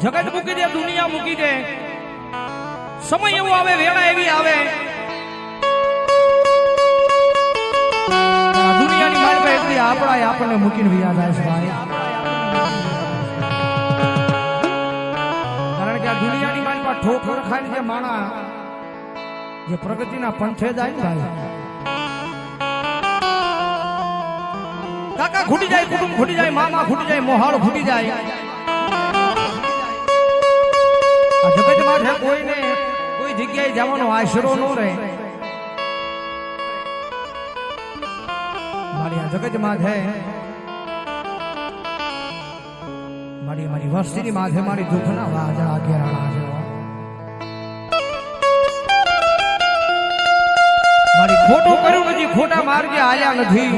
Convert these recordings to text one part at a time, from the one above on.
જગત મૂકી દે, દુનિયા મૂકી દે. સમય એવો આવે, વેળા એવી આવે. દુનિયાની માલિકા એટલી આપણા આપણને મૂકીને વ્યા જાય છે ભાઈ. કારણ કે આ દુનિયાની માલિકા ઠોકર ખાઈને જે માણા, જે પ્રગતિના પંથે જાય ને ભાઈ. કાકા ખૂટી જાય, કુટુંબ ખૂટી જાય, મામા ખૂટી જાય, મોહાળ ખૂટી જાય. આ જગતમાં છે કોઈને કોઈ જગ્યાએ જવાનો આશરો ન રહે. મારી આ જગતમાં છે. મારી મારી વસ્તીની માથે મારી દુઃખના વાજા છે. મારી ખોટું કર્યું નથી ખોટા માર્ગે આયા નથી.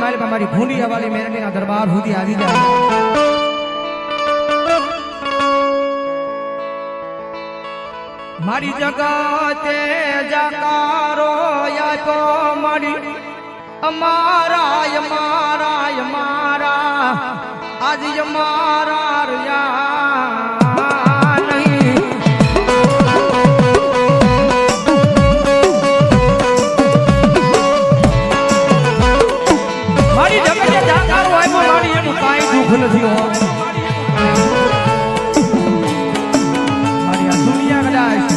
લાઠીદારના માલિક માલિકા મારી અવાલી મેરડીના દરબાર સુધી આવી જાય. મારી જગતે જકારો આપ્યો મારી. અમારા અમારા અમારા આજ અમારા દુઃખ નથી હો મારી આ દુનિયા કદાચ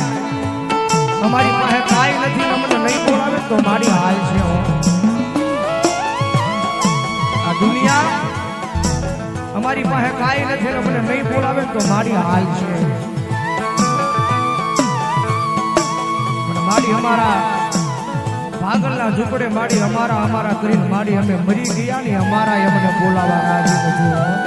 અમારી પાસે કાંઈ નથી અમને નહીં બોલાવે તો મારી હાલ છે આ દુનિયા અમારી પાસે કાંઈ નથી અમને નહીં બોલાવે તો મારી હાલ છે. મારી અમારા ભાગલના ઝૂંપડે માડી અમારા અમારા કરીને માડી અમે મરી ગયા ને અમારા અમને બોલાવા રાજી નથી.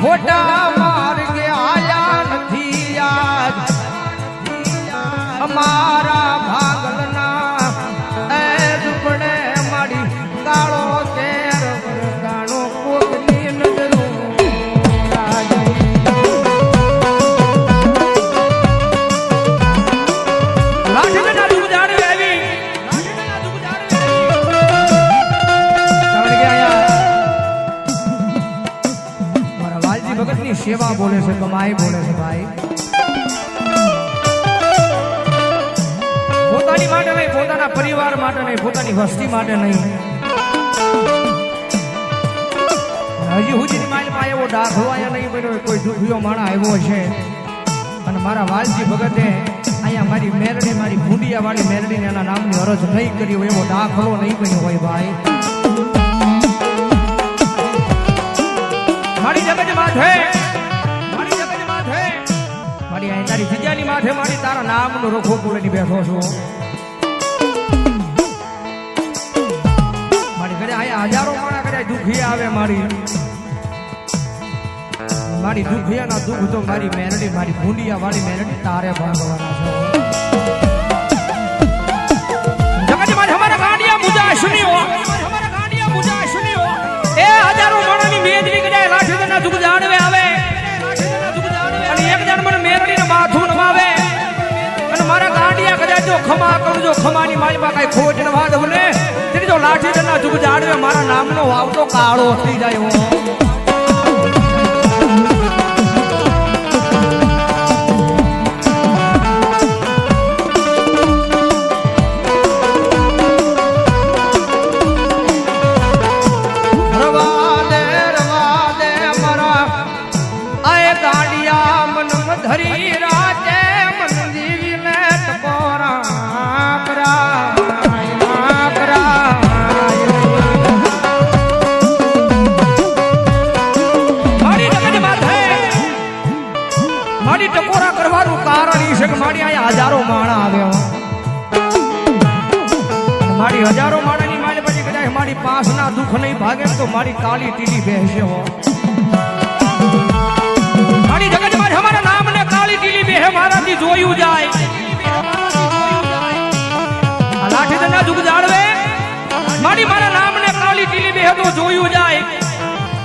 ખોટું બોલે છે, કમાઈ બોલે છે ભાઈ. પોતાની માટે નહીં, પોતાના પરિવાર માટે નહીં, પોતાની વસ્તી માટે નહીં. હજી હુજીની માઇલમાં એવો ડાઘો અહીંયા નહીં બન્યો કોઈ દુખ્યો માણા આવ્યો છે. અને મારા વાલજી ભગતે અહીંયા મારી મેરડી, મારી ભૂંડિયા વાળી મેરડીને એના નામની અરજ નહીં કરી હોય, એવો દાખલો નહીં બન્યો હોય ભાઈ. મારી જગત માથે મારી અહીં તારી જગ્યાની માથે મારી તારા નામનો રખો પૂરેની બેઠો છું. મારી ઘરે અહીંયા હજારો માણા ઘરે દુખી આવે મારી. મારી દુખિયાના દુઃખ તો મારી મેરડી, મારી ભૂંડિયા વાળી મેરડી તારે ભાગવાના છો. જગત માથે અમારા ગાંડિયા મુજા કદાય લાઠીના દુઃખ જાણવે આવે. ખમા કરજો ખમાની માલમાં કઈ ખોટ ન વાદ ને ત્રીજો લાઠી લાઠીના જુગ જાડવે મારા નામનો વાવતો કાળો થઈ જાય હું. દુઃખ નહીં ભાગે તો મારી કાળી ટીલી બેસે હો. મારી જગતમાં અમારા નામને કાળી ટીલી બેહે, મારાથી જોયું જાય. લાઠી દંડા દુઃખ જાળવે. મારી મારા નામ ને કાળી ટીલી બેહે તો જોયું જાય.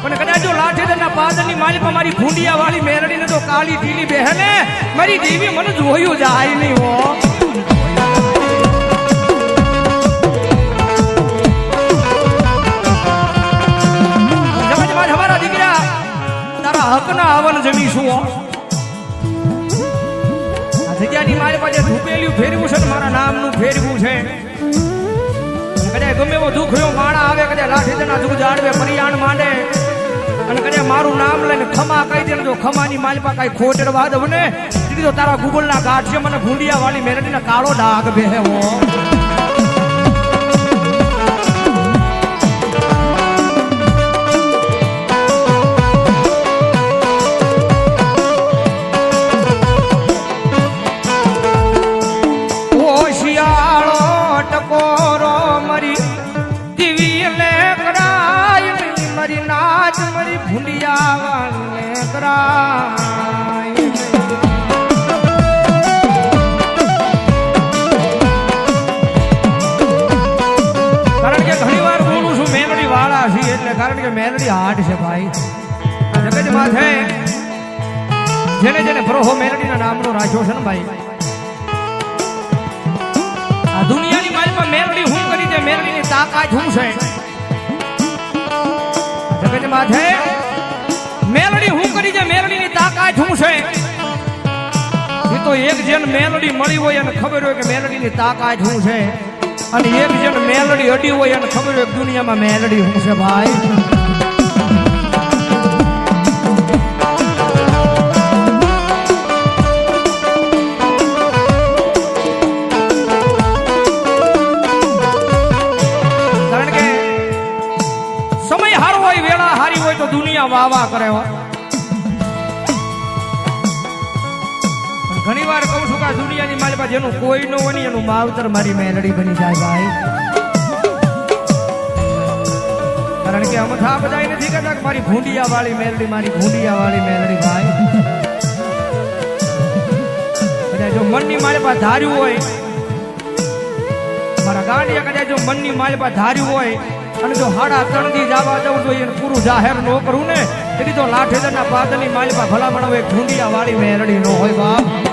પણ પાદરની માલિક મારી ભૂંડિયા વાળી મેરડીને તો કાળી ઢીલી બહેને મારી દેવી મને જોયું જાય નહીં હો. તારા હકના હવન જમીશું હો. આ જગ્યાની મારી પાસે ધૂપેલિયું ફેરવું છે ને મારા નામનું ફેરવું છે. કદાચ ગમે એવો દુઃખ રહ્યો માણા આવે, કદાચ લાઠી તેના દુઃખ જાળવે પરિયાણ માંડે. અને કદાચ મારું નામ લઈને ખમા કહી દે જો ખમાની માલપા કઈ ખોટડવા દઉં ને દીદી તો તારા ગુગલના ગાઢ છે મને ભૂંડિયા વાળી મેરડીને કાળો ડાઘ બેહે કારણ કે ઘણી વાર બોલું છું મેલડી વાળા છે ભાઈ. જગત માથે જેને જેને પ્રહો મેલડીના નામનો રાખ્યો છે ને ભાઈ. આ દુનિયાની માલમાં મેલડી હું કરી દે મેલડીની તાકાત હું છે. જગત માથે મેલડી, હું કરી દે મેલડીની તાકાત હું છે? એ તો એક જણ મેલડી મળી હોય અને ખબર હોય કે મેલડીની તાકાત શું છે. અને એક જણ મેલડી અડી હોય અને ખબર હોય દુનિયામાં મેલડી શું છે ભાઈ. સમય હારો હોય, વેળા હારી હોય તો દુનિયા વાહ કરે ઘણી વાર કહું છું કે આ દુનિયાની મારી પાસે એનું કોઈ ન હોય એનું માવતર મારી મેલડી બની જાય ભાઈ. કારણ કે અમથા બધા નથી કહેતા કે મારી ભૂંડિયા વાળી મેલડી, મારી ભૂંડિયા વાળી મેલડી ભાઈ. કદાચ જો મનની મારી પાસે ધાર્યું હોય, મારા ગાંડિયા કદાચ જો મનની મારી પાસે ધાર્યું હોય, અને જો હાડા ત્રણથી જવા જવું જોઈએ પૂરું જાહેર ન કરું ને તેથી તો લાઠેદરના પાદરની મારી પાસે ભલામણ હોય ઢૂંઢિયા વાળી મેરડી નો હોય બાપ.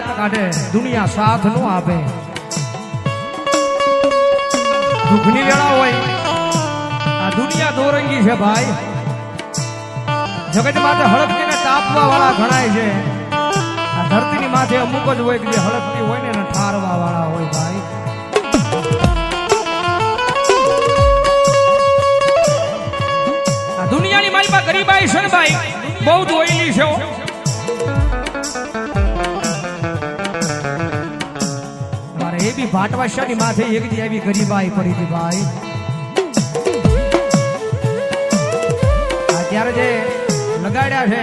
દાંત કાઢે, દુનિયા સાથ નો આપે. દુઃખની વેળા હોય. આ દુનિયા દોરંગી છે ભાઈ. જગત માથે હળકતીને તાપવા વાળા ઘણાય છે. આ ધરતીની માથે અમુક જ હોય કે જે હળકતી હોય ને એને ઠારવા વાળા હોય ભાઈ. આ દુનિયાની મારી પાસે ગરીબાઈ ભાઈ. બહુ દોયલી છે હો. મારે એ માથે એક દી ગરીબાઈ પડી હતી ભાઈ અત્યારે જે લગાડ્યા છે,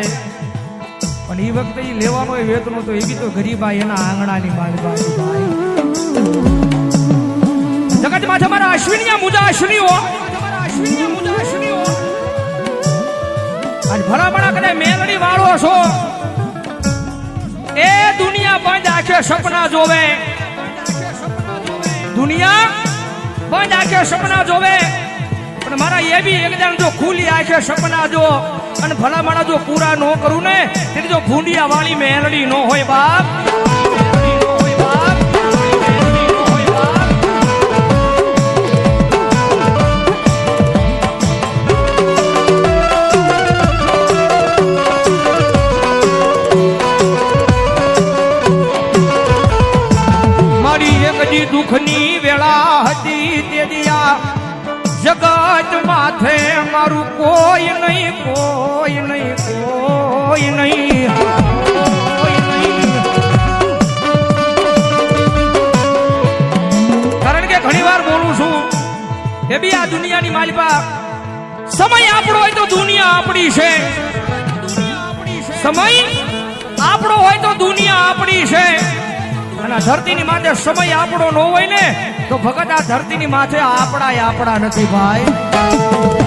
પણ એ વખતે એ લેવાનો વેતનો તો એવી તો ગરીબાઈ એના આંગણાની મારી ભાઈ જગતમાં તમારા અશ્વિનિયા મુદા અશ્વિનિયા મુજા અશ્વિનીઓ. આજ ભલામણા કને મેલડી વાળો છો. એ દુનિયા બંધ આખે સપના જોવે. દુનિયા બંધ આંખે સપના જોવે. પણ મારા એ બી એકદમ જો ખુલી આંખે સપના જો, અને ભલામણા જો પૂરા ન કરું ને તેથી જો ભૂંડિયા વાળી મેલડી ન હોય બાપ. મારું કોઈ નહીં કોઈ નહીં કોઈ નહીં. કારણ કે ઘણી વાર બોલું છું એ બી આ દુનિયાની માલિપા સમય આપણો હોય તો દુનિયા આપણી છે. સમય આપણો હોય તો દુનિયા આપણી છે. અને ધરતીની માથે સમય આપણો ન હોય ને, તો ભગત આ ધરતીની માથે આપણા આપણા નથી ભાઈ.